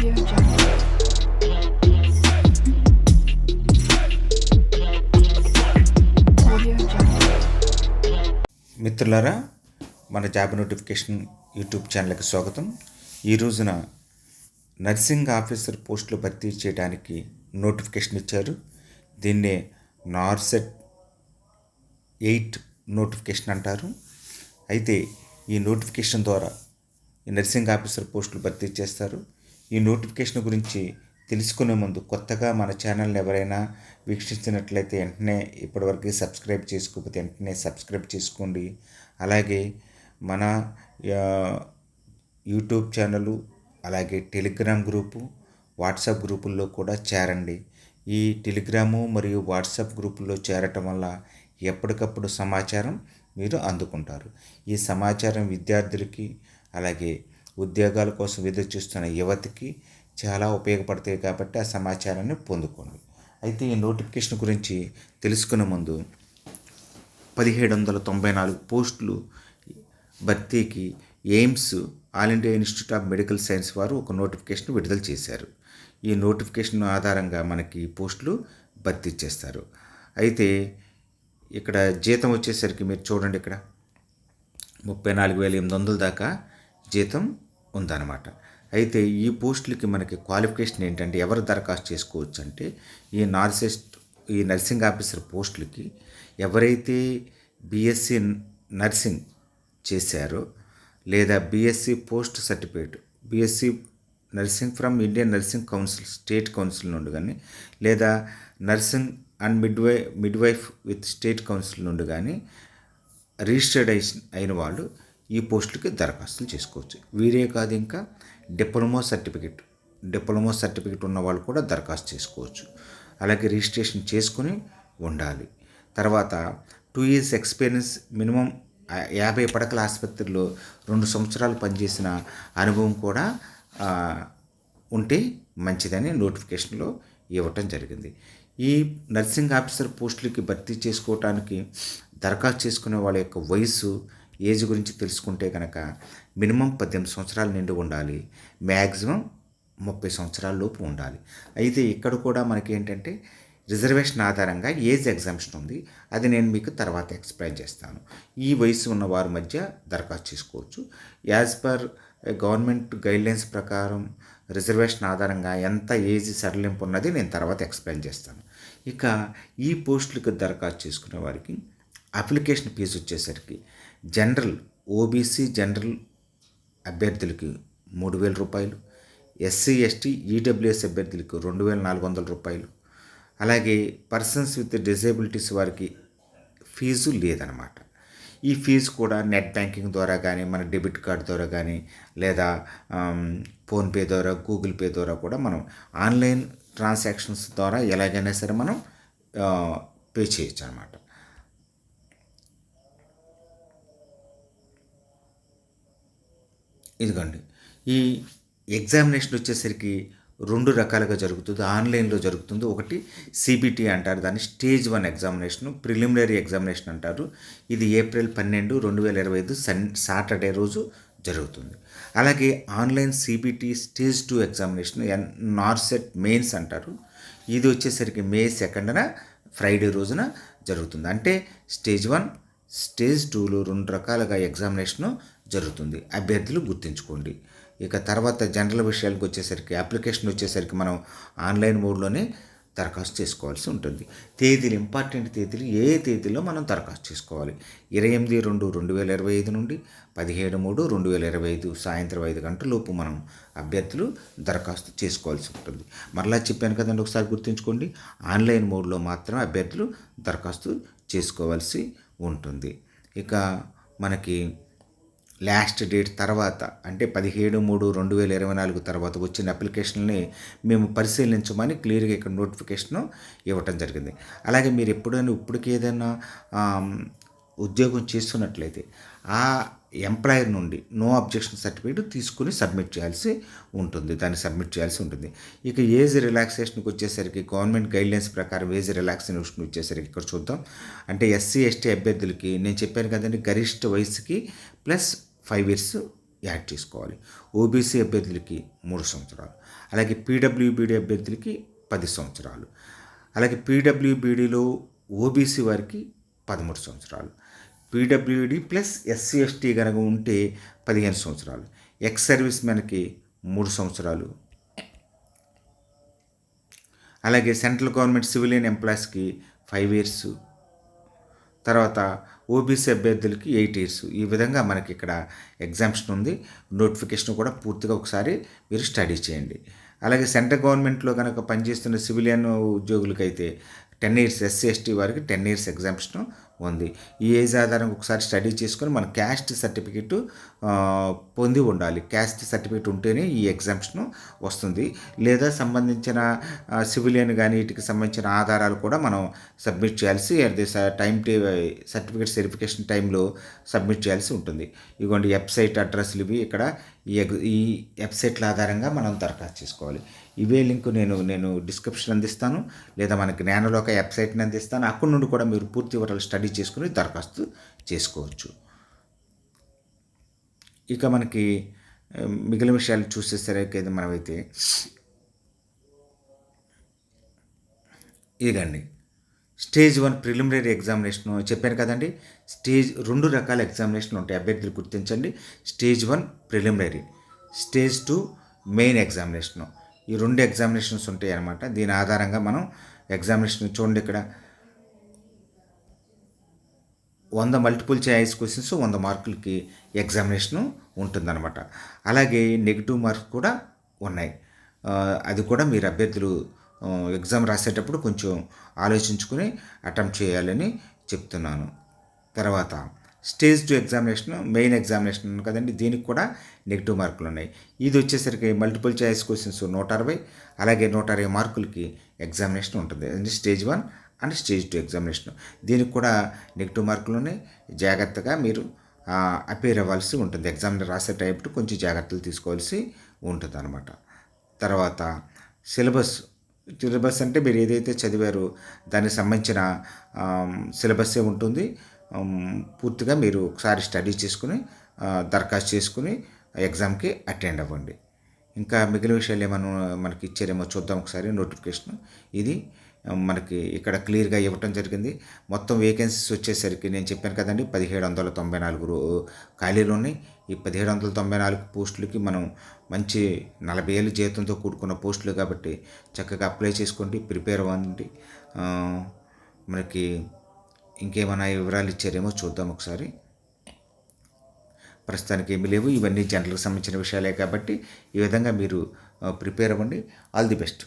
మిత్రులారా మన job notification YouTube ఛానల్కి స్వాగతం. ఈ రోజున నర్సింగ్ ఆఫీసర్ పోస్టులు భర్తీ చేయడానికి నోటిఫికేషన్ ఇచ్చారు. దీన్నే నార్సెట్ ఎయిట్ నోటిఫికేషన్ అంటారు. అయితే ఈ నోటిఫికేషన్ ద్వారా ఈ నర్సింగ్ ఆఫీసర్ పోస్టులు భర్తీ చేస్తారు. ఈ నోటిఫికేషన్ గురించి తెలుసుకునే ముందు కొత్తగా మన ఛానల్ని ఎవరైనా వీక్షించినట్లయితే వెంటనే ఇప్పటివరకు సబ్స్క్రైబ్ చేసుకోకపోతే వెంటనే సబ్స్క్రైబ్ చేసుకోండి. అలాగే మన యూట్యూబ్ ఛానలు అలాగే టెలిగ్రామ్ గ్రూపు వాట్సాప్ గ్రూపుల్లో కూడా చేరండి. ఈ టెలిగ్రాము మరియు వాట్సాప్ గ్రూపుల్లో చేరటం వల్ల ఎప్పటికప్పుడు సమాచారం మీరు అందుకుంటారు. ఈ సమాచారం విద్యార్థులకి అలాగే ఉద్యోగాల కోసం ఎదురు చూస్తున్న యువతకి చాలా ఉపయోగపడతాయి కాబట్టి ఆ సమాచారాన్ని పొందుకోండి. అయితే ఈ నోటిఫికేషన్ గురించి తెలుసుకునే ముందు పదిహేడు వందల తొంభై నాలుగు పోస్టులు భర్తీకి AIIMS All India Institute of Medical Science వారు ఒక నోటిఫికేషన్ విడుదల చేశారు. ఈ నోటిఫికేషన్ ఆధారంగా మనకి పోస్టులు భర్తీ చేస్తారు. అయితే ఇక్కడ జీతం వచ్చేసరికి మీరు చూడండి ఇక్కడ. ముప్పై నాలుగు వేల ఎనిమిది వందల దాకా జీతం ఉందన్నమాట. అయితే ఈ పోస్టులకి మనకి క్వాలిఫికేషన్ ఏంటంటే ఎవరు దరఖాస్తు చేసుకోవచ్చు అంటే ఈ నార్సెస్ట్ ఈ నర్సింగ్ ఆఫీసర్ పోస్టులకి ఎవరైతే బీఎస్సీ నర్సింగ్ చేశారో లేదా BSc post certificate BSc nursing from Indian nursing council state council నుండి కానీ లేదా nursing and midwife midwife with state council నుండి కానీ రిజిస్టర్డ్ అయిన అయిన వాళ్ళు ఈ పోస్టులకి దరఖాస్తులు చేసుకోవచ్చు. వీరే కాదు ఇంకా డిప్లొమా సర్టిఫికెట్. డిప్లొమా సర్టిఫికెట్ ఉన్న వాళ్ళు కూడా దరఖాస్తు చేసుకోవచ్చు. అలాగే రిజిస్ట్రేషన్ చేసుకుని ఉండాలి. తర్వాత టూ ఇయర్స్ ఎక్స్పీరియన్స్ మినిమం యాభై పడకల ఆసుపత్రిలో రెండు సంవత్సరాలు పనిచేసిన అనుభవం కూడా ఉంటే మంచిదని నోటిఫికేషన్లో ఇవ్వటం జరిగింది. ఈ నర్సింగ్ ఆఫీసర్ పోస్టులకి భర్తీ చేసుకోవటానికి దరఖాస్తు చేసుకునే వాళ్ళ యొక్క వయసు ఏజ్ గురించి తెలుసుకుంటే కనుక మినిమం పద్దెనిమిది సంవత్సరాలు నిండి ఉండాలి. మ్యాక్సిమం ముప్పై సంవత్సరాల లోపు ఉండాలి. అయితే ఇక్కడ కూడా మనకి ఏంటంటే రిజర్వేషన్ ఆధారంగా ఏజ్ ఎగ్జామ్షన్ ఉంది. అది నేను మీకు తర్వాత ఎక్స్ప్లెయిన్ చేస్తాను. ఈ వయసు ఉన్న వారి మధ్య దరఖాస్తు చేసుకోవచ్చు. యాజ్ పర్ గవర్నమెంట్ గైడ్లైన్స్ ప్రకారం రిజర్వేషన్ ఆధారంగా ఎంత ఏజ్ సడలింపు ఉన్నది నేను తర్వాత ఎక్స్ప్లెయిన్ చేస్తాను. ఇక ఈ పోస్టులకు దరఖాస్తు చేసుకునే వారికి అప్లికేషన్ ఫీజు వచ్చేసరికి జనరల్ ఓబీసీ జనరల్ అభ్యర్థులకి మూడు వేల రూపాయలు ఎస్సీ ఎస్టీ ఈడబ్ల్యూఎస్ అభ్యర్థులకు రెండు వేల నాలుగు వందల రూపాయలు. అలాగే పర్సన్స్ విత్ డిజేబిలిటీస్ వారికి ఫీజు లేదనమాట ఈ ఫీజు కూడా నెట్ బ్యాంకింగ్ ద్వారా కానీ మన డెబిట్ కార్డ్ ద్వారా కానీ లేదా ఫోన్పే ద్వారా గూగుల్ పే ద్వారా కూడా మనం ఆన్లైన్ ట్రాన్సాక్షన్స్ ద్వారా ఎలాగైనా సరే మనం పే చేయొచ్చు అనమాట ఇదిగోండి ఈ ఎగ్జామినేషన్ వచ్చేసరికి రెండు రకాలుగా జరుగుతుంది. ఆన్లైన్లో జరుగుతుంది. ఒకటి సిబిటి అంటారు. దాన్ని stage one examination preliminary examination అంటారు. ఇది ఏప్రిల్ పన్నెండు రెండు వేల ఇరవై ఐదు సన్ సాటర్డే రోజు జరుగుతుంది. అలాగే online CBT stage two examination N NORCET mains అంటారు. ఇది వచ్చేసరికి మే సెకండ్న ఫ్రైడే రోజున జరుగుతుంది. అంటే స్టేజ్ వన్ స్టేజ్ టూలో రెండు రకాలుగా ఎగ్జామినేషను జరుగుతుంది. అభ్యర్థులు గుర్తుంచుకోండి. ఇక తర్వాత జనరల్ విషయాలకు వచ్చేసరికి అప్లికేషన్ వచ్చేసరికి మనం ఆన్లైన్ మోడ్లోనే దరఖాస్తు చేసుకోవాల్సి ఉంటుంది. తేదీలు ఇంపార్టెంట్ తేదీలు ఏ తేదీలో మనం దరఖాస్తు చేసుకోవాలి? ఇరవై ఎనిమిది రెండు రెండు వేల ఇరవై ఐదు నుండి పదిహేడు మూడు రెండు వేల ఇరవై ఐదు సాయంత్రం ఐదు గంటలలోపు మనం అభ్యర్థులు దరఖాస్తు చేసుకోవాల్సి ఉంటుంది. మరలా చెప్పాను కదండి ఒకసారి గుర్తుంచుకోండి. ఆన్లైన్ మోడ్లో మాత్రం అభ్యర్థులు దరఖాస్తు చేసుకోవాల్సి ఉంటుంది. ఇక మనకి లాస్ట్ డేట్ తర్వాత అంటే పదిహేడు మూడు రెండు వేల ఇరవై నాలుగు తర్వాత వచ్చిన అప్లికేషన్ని మేము పరిశీలించమని క్లియర్గా ఇక్కడ నోటిఫికేషన్ ఇవ్వటం జరిగింది. అలాగే మీరు ఎప్పుడైనా ఇప్పటికి ఏదైనా ఉద్యోగం చేస్తున్నట్లయితే ఆ ఎంప్లాయర్ నుండి నో అబ్జెక్షన్ సర్టిఫికేట్ తీసుకుని సబ్మిట్ చేయాల్సి ఉంటుంది. దాన్ని సబ్మిట్ చేయాల్సి ఉంటుంది. ఇక ఏజ్ రిలాక్సేషన్కి వచ్చేసరికి గవర్నమెంట్ గైడ్లైన్స్ ప్రకారం ఏజ్ రిలాక్సేషన్ వచ్చేసరికి ఇక్కడ చూద్దాం. అంటే ఎస్సీ ఎస్టీ అభ్యర్థులకి నేను చెప్పాను కదండి గరిష్ట వయసుకి ప్లస్ ఫైవ్ ఇయర్స్ యాడ్ చేసుకోవాలి. ఓబీసీ అభ్యర్థులకి మూడు సంవత్సరాలు. అలాగే పీడబ్ల్యూబీడీ అభ్యర్థులకి పది సంవత్సరాలు. అలాగే పీడబ్ల్యూబీడీలో ఓబీసీ వారికి పదమూడు సంవత్సరాలు. పీడబ్ల్యూడి ప్లస్ ఎస్సీ ఎస్టీ కనుక ఉంటే పదిహేను సంవత్సరాలు. ఎక్స్ సర్వీస్ మెన్కి మూడు సంవత్సరాలు. అలాగే సెంట్రల్ గవర్నమెంట్ సివిలియన్ ఎంప్లాయీస్కి ఫైవ్ ఇయర్స్ తర్వాత ఓబీసీ అభ్యర్థులకి ఎయిట్ ఇయర్స్. ఈ విధంగా మనకి ఇక్కడ ఎగ్జామ్షన్ ఉంది. నోటిఫికేషన్ కూడా పూర్తిగా ఒకసారి మీరు స్టడీ చేయండి. అలాగే సెంట్రల్ గవర్నమెంట్లో కనుక పనిచేస్తున్న సివిలియన్ ఉద్యోగులకైతే టెన్ ఇయర్స్ ఎస్సీ ఎస్టీ వారికి టెన్ ఇయర్స్ ఎగ్జామ్షన్ ఉంది. ఈ ఏజ్ ఆధారంగా ఒకసారి స్టడీ చేసుకొని మన క్యాస్ట్ సర్టిఫికెట్ పొంది ఉండాలి. క్యాస్ట్ సర్టిఫికెట్ ఉంటేనే ఈ ఎగ్జామ్షన్ వస్తుంది. లేదా సంబంధించిన సివిలియన్ కానీ వీటికి సంబంధించిన ఆధారాలు కూడా మనం సబ్మిట్ చేయాల్సి అది టైం టే సర్టిఫికేట్ వెరిఫికేషన్ టైంలో సబ్మిట్ చేయాల్సి ఉంటుంది. ఇదిగోండి వెబ్సైట్ అడ్రస్లు ఇవి ఇక్కడ ఈ ఎగ్- ఈ వెబ్సైట్ల ఆధారంగా మనం దరఖాస్తు చేసుకోవాలి. ఇవే లింక్ నేను నేను డిస్క్రిప్షన్ అందిస్తాను. లేదా మన జ్ఞానలోక వెబ్సైట్ని అందిస్తాను. అక్కడి నుండి కూడా మీరు పూర్తి వివరాలు స్టడీ చేసుకుని దరఖాస్తు చేసుకోవచ్చు. ఇక మనకి మిగిలిన విషయాలు చూసేసరికి మనమైతే ఇదండి స్టేజ్ వన్ ప్రిలిమినరీ ఎగ్జామినేషన్ చెప్పాను కదండి. స్టేజ్ రెండు రకాల ఎగ్జామినేషన్లు ఉంటాయి. అభ్యర్థులు గుర్తించండి. Stage one preliminary. Stage two main examination. ఈ రెండు ఎగ్జామినేషన్స్ ఉంటాయి అన్నమాట దీని ఆధారంగా మనం ఎగ్జామినేషన్ చూడండి ఇక్కడ. వంద మల్టిపుల్ చాయిస్ క్వశ్చన్స్ వంద మార్కులకి ఎగ్జామినేషన్ ఉంటుందన్నమాట. అలాగే నెగిటివ్ మార్క్స్ కూడా ఉన్నాయి. అది కూడా మీరు అభ్యర్థులు ఎగ్జామ్ రాసేటప్పుడు కొంచెం ఆలోచించుకుని అటెంప్ట్ చేయాలని చెప్తున్నాను. తర్వాత stage two examination main examination కదండి దీనికి కూడా నెగిటివ్ మార్కులు ఉన్నాయి. ఇది వచ్చేసరికి మల్టిపుల్ చాయిస్ క్వశ్చన్స్ నూట అరవై అలాగే నూట అరవై మార్కులకి ఎగ్జామినేషన్ ఉంటుంది. అంటే stage one and stage two examination. దీనికి కూడా నెగిటివ్ మార్కులోనే జాగ్రత్తగా మీరు అపేర్ అవ్వాల్సి ఉంటుంది. ఎగ్జామ్లో రాసే టైపు కొంచెం జాగ్రత్తలు తీసుకోవాల్సి ఉంటుంది అనమాట తర్వాత సిలబస్ సిలబస్ అంటే మీరు ఏదైతే చదివారో దానికి సంబంధించిన సిలబస్సే ఉంటుంది. పూర్తిగా మీరు ఒకసారి స్టడీ చేసుకుని దరఖాస్తు చేసుకుని ఎగ్జామ్కి అటెండ్ అవ్వండి. ఇంకా మిగిలిన విషయాలు ఏమన్నా మనకి ఇచ్చారేమో చూద్దాం ఒకసారి నోటిఫికేషన్. ఇది మనకి ఇక్కడ క్లియర్గా ఇవ్వటం జరిగింది. మొత్తం వేకెన్సీస్ వచ్చేసరికి నేను చెప్పాను కదండి పదిహేడు వందల తొంభై నాలుగు ఖాళీలు ఉన్నాయి. ఈ పదిహేడు వందల తొంభై నాలుగు పోస్టులకి మనం మంచి నలభై ఏళ్ళు జీతంతో కూడుకున్న పోస్టులు కాబట్టి చక్కగా అప్లై చేసుకోండి ప్రిపేర్ అవ్వండి. మనకి ఇంకేమైనా వివరాలు ఇచ్చారేమో చూద్దాం ఒకసారి. ప్రస్తుతానికి ఏమీ లేవు ఇవన్నీ జనరల్కి సంబంధించిన విషయాలే కాబట్టి ఈ విధంగా మీరు ప్రిపేర్ అవ్వండి. All the best